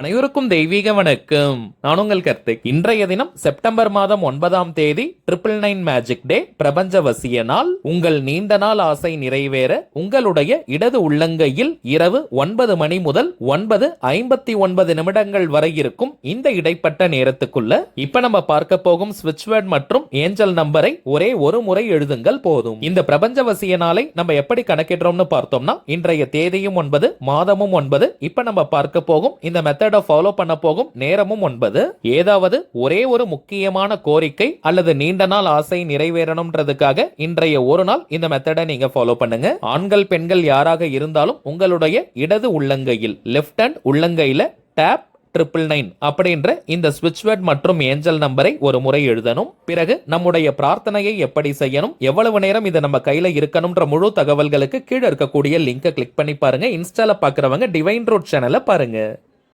அனைவருக்கும் தெய்வீக வணக்கம். நான் உங்கள் கர்த்திக். இன்றைய தினம் செப்டம்பர் மாதம் ஒன்பதாம் தேதி ட்ரிபிள் நைன் மேஜிக் டே பிரபஞ்ச வசிய நாள் உங்கள் நீண்ட நாள் ஆசை நிறைவேற உங்களுடைய இடது உள்ளங்கையில் இரவு ஒன்பது மணி முதல் ஒன்பது ஐம்பத்தி ஒன்பது நிமிடங்கள் வரை இருக்கும் இந்த இடைப்பட்ட நேரத்துக்குள்ள இப்ப நம்ம பார்க்க போகும் ஸ்விட்ச்வேர்ட் மற்றும் ஏஞ்சல் நம்பரை ஒரே ஒரு முறை எழுதுங்கள் போதும். இந்த பிரபஞ்ச வசிய நாளை நம்ம எப்படி கணக்கிடுறோம்னு பார்த்தோம்னா இன்றைய தேதியும் ஒன்பது மாதமும் ஒன்பது. இப்ப நம்ம பார்க்க போகும் இந்த மெத்தட் மெத்தடை ஃபாலோ பண்ண போகும் நேரமும் ஒன்பது. ஏதாவது ஒரே ஒரு முக்கியமான கோரிக்கை அல்லது நீண்ட நாள் ஆசை நிறைவேறணும்ன்றதுக்காக இன்றைய ஒரு நாள் இந்த மெத்தடை நீங்க ஃபாலோ பண்ணுங்க. ஆண்கள் பெண்கள் யாராக இருந்தாலும் உங்களுடைய இடது உள்ளங்கையில் லெஃப்ட் ஹேண்ட் உள்ளங்கையில டேப் ட்ரிபிள் நைன் அப்படின்ற இந்த ஸ்விட்ச் வேர்ட் மற்றும் ஏஞ்சல் நம்பரை ஒரு முறை எழுதணும். பிறகு நம்முடைய பிரார்த்தனையை எப்படி செய்யணும் எவ்வளவு நேரம் இது நம்ம கையில இருக்கணும்ன்ற முழு தகவல்களுக்கு கீழே இருக்கக்கூடிய லிங்கை கிளிக் பண்ணி பாருங்க. இன்ஸ்டால பாக்குறவங்க டிவைன் ரோட் சேனலை பாருங்க.